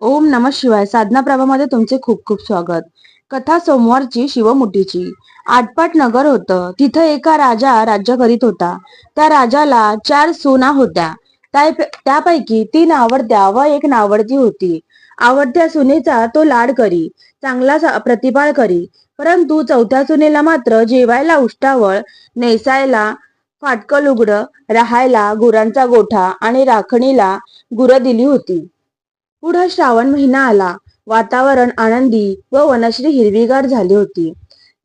ओम नम शिवाय. साधना प्रभामध्ये तुमचे खूप खूप स्वागत. कथा सोमवारची शिवमुठीची. आटपाट नगर होतं. तिथं एका राजा राज्य करीत होता. त्या राजाला चार सुना होत्या. त्यापैकी तीन आवडत्या व एक नावडती होती. आवडत्या सुनेचा तो लाड करी. चांगला प्रतिपाळ करी. परंतु चौथ्या सुनेला मात्र जेवायला उष्टावळ नेसायला फाटकल उघड राहायला गुरांचा गोठा आणि राखणीला गुरं दिली होती. पुढं श्रावण महिना आला. वातावरण आनंदी व वनश्री हिरवीगार झाली होती.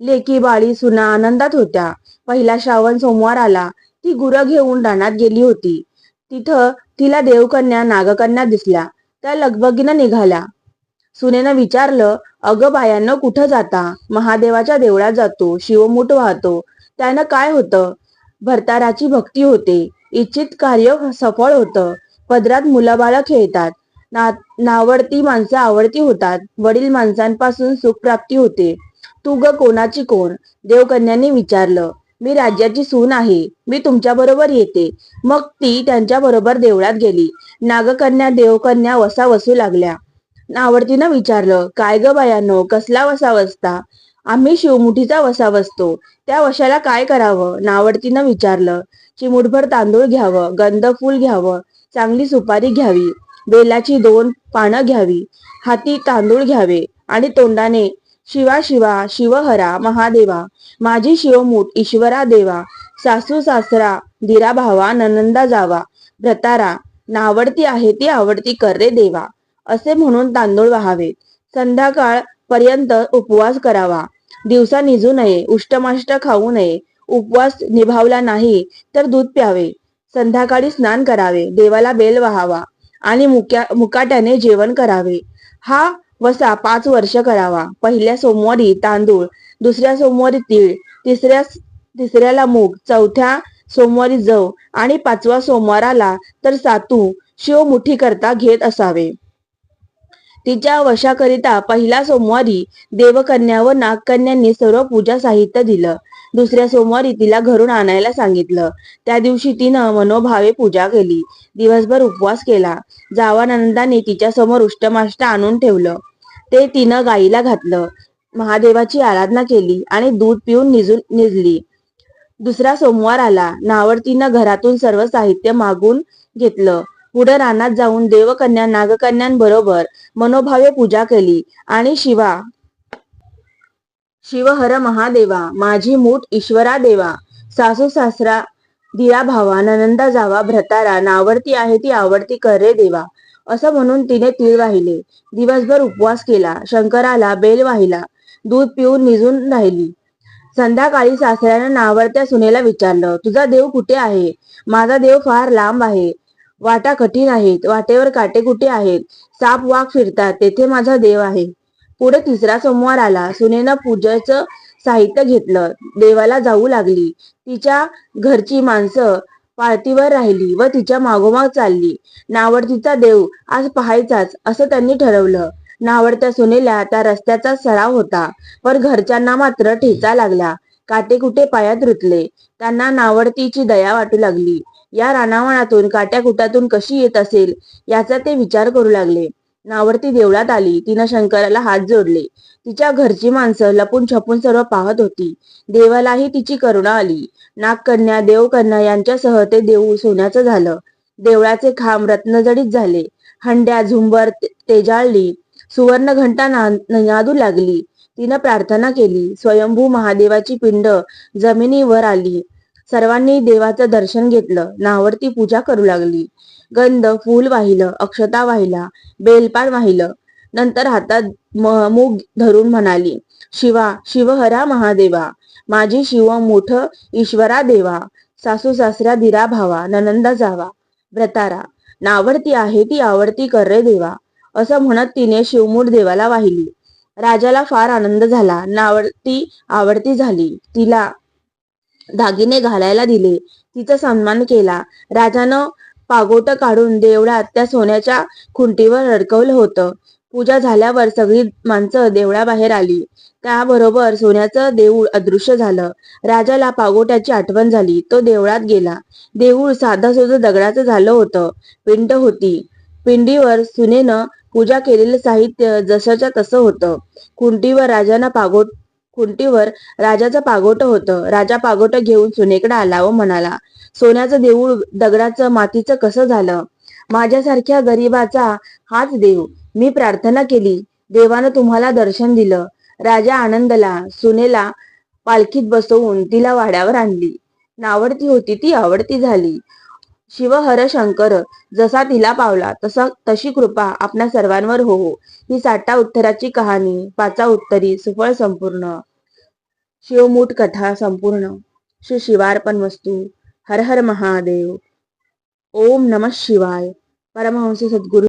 लेकी बाळी सुना आनंदात होत्या. पहिला श्रावण सोमवार आला. ती गुरं घेऊन रानात गेली होती. तिथं तिला देवकन्या नागकन्या दिसल्या. त्या लगबगीनं निघाल्या. सुनेनं विचारलं अगं बायांनो कुठं जाता? महादेवाच्या देवळात जातो शिवमूठ वाहतो. त्यानं काय होतं? भरताराची भक्ती होते. इच्छित कार्य सफळ होतं. पदरात मुलं खेळतात. ना नावडती माणसं आवडती होतात. वडील माणसांपासून सुखप्राप्ती होते. तू ग कोणाची कोण? देवकन्यांनी विचारलं. मी राज्याची सून आहे. मी तुमच्या बरोबर येते. मग ती त्यांच्या बरोबर देवळात गेली. नागकन्या देवकन्या वसा वसू लागल्या. नावडतीनं विचारलं काय ग बायानो कसला वसा वसता आम्ही शिवमुठीचा वसा वसतो त्या वशाला काय करावं? नावडतीनं विचारलं. चिमुटभर तांदूळ घ्यावं गंध फूल घ्यावं चांगली सुपारी घ्यावी. बेलाची दोन पानं घ्यावी. हाती तांदूळ घ्यावे आणि तोंडाने शिवा शिवा शिवहरा महादेवा माझी शिवमूठ ईश्वरा देवा सासू सासरा दिरा भावा ननंदा जावा भ्रतारा नावडती आहे ती आवडती कर रे देवा असे म्हणून तांदूळ व्हावेत. संध्याकाळ पर्यंत उपवास करावा. दिवसा निजू नये उष्टमाष्ट खाऊ नये उपवास निभावला नाही तर दूध प्यावे. संध्याकाळी स्नान करावे देवाला बेल व्हावा. आणि मुक्या मुकाट्याने जेवण करावे. हा वसा पाच वर्ष करावा. पहिल्या सोमवारी तांदूळ दुसऱ्या सोमवारी तीळ तिसऱ्या तिसऱ्याला मूग चौथ्या सोमवारी जव आणि पाचवा सोमवाराला तर सातू शिवमुठी करता घेत असावे. तिच्या वशाकरिता पहिला सोमवारी देवकन्या व नागकन्यांनी सर्व पूजा साहित्य दिलं. दुसऱ्या सोमवारी तिला घरून आणायला सांगितलं. त्या दिवशी तिनं मनोभावे पूजा केली. दिवसभर उपवास केला. जावानंदाने तिच्या समोर उष्टमाष्ट आणून ठेवलं. ते तिनं गाईला घातलं. महादेवाची आराधना केली आणि दूध पिऊन निजून निजली. दुसरा सोमवार आला. नावडतीनं घरातून सर्व साहित्य मागून घेतलं. पुढे रानात जाऊन देवकन्या नागकन्यांबरोबर मनोभावे पूजा केली. आणि शिवा शिवहर महादेवा माझी मूठ ईश्वरा देवा सासू सासरा दिरा भावा ननंदा जावा भ्रतारा नावडती आहे ती आवडती कर रे देवा. असं म्हणून तिने तीळ वाहिले. दिवसभर उपवास केला. शंकराला बेल वाहिला. दूध पिऊन निजून राहिली. संध्याकाळी सासऱ्यानं नावडत्या सुनेला विचारलं तुझा देव कुठे आहे? माझा देव फार लांब आहे. वाटा कठीण आहेत वाटेवर काटे कुठे आहेत साप वाघ फिरतात तेथे माझा देव आहे. पुढे तिसरा सोमवार आला सुनेनं पूजेचं साहित्य घेतलं देवाला जाऊ लागली. तिच्या घरची माणसं पाळतीवर राहिली व तिच्या मागोमाग चालली. नावडतीचा देव आज पाहायचाच असं त्यांनी ठरवलं. नावडत्या सुनेला त्या रस्त्याचा सराव होता पण घरच्यांना मात्र ठेचा लागला. काटे कुठे पायात रुतले. त्यांना नावडतीची दया वाटू लागली. या रानावनातून काट्याकुटातून कशी येत असेल याचा ते विचार करू लागले. नावडती देवळात आली. तिनं शंकराला हात जोडले. तिच्या घरची माणसं लपून छपून सर्व पाहत होती. देवालाही तिची करुणा आली. नागकन्या देवकन्या यांच्यासह ते देऊळ सोन्याचं झालं. देवळाचे खांब रत्नजडीत झाले. हंड्या झुंबर तेजाळली. सुवर्ण घंटा ना- नादू लागली. तिनं प्रार्थना केली. स्वयंभू महादेवाची पिंड जमिनीवर आली. सर्वांनी देवाचं दर्शन घेतलं नावरती पूजा करू लागली. गंध फूल वाहिलं अक्षता वाहिला बेलपान वाहिलं. नंतर हातात म- मूग धरून म्हणाली शिवा शिवहरा महादेवा माझी शिव मोठ ईश्वरा देवा सासू सासऱ्या दिरा भावा ननंदा जावा व्रतारा नावरती आहे ती आवडती कर रे देवा. असं म्हणत तिने शिवमूठ देवाला वाहिली. राजाला फार आनंद झाला नावडती आवडती झाली. तिला दागिने घालायला दिले. तिचा सन्मान केला. राजानं पागोट काढून देवळात त्या सोन्याच्या खुंटीवर अडकवलं होतं. पूजा झाल्यावर सगळी माणसं देवळाबाहेर आली. त्याबरोबर सोन्याचं देऊळ अदृश्य झालं. राजाला पागोट्याची आठवण झाली. तो देवळात गेला. देऊळ साधं सुधं दगडाचं झालं होतं. पिंड होती. पिंडीवर सुनेनं पूजा केलेलं साहित्य जसंच्या तसं होतं. खुंटीवर राजानं पागोट खुंटीवर राजाचं पागोट होतं. राजा पागोट घेऊन सुनेकडे आला व म्हणाला सोन्याचं देऊळ दगडाचं मातीचं कसं झालं? माझ्यासारख्या गरीबाचा हाच देव मी प्रार्थना केली. देवानं तुम्हाला दर्शन दिलं. राजा आनंदला सुनेला पालखीत बसवून तिला वाड्यावर आणली. नावडती होती ती आवडती झाली. शिवहर शंकर जसा तिला पावला तसा तशी कृपा आपणा सर्वांवर हो हो ही साठा उत्तराची कहाणी पाचा उत्तरी सुफळ संपूर्ण. शिवमूठ कथा संपूर्ण. श्री शिवार्पण वस्तू हर हर महादेव. ओम नम शिवाय. परमहंस सद्गुरु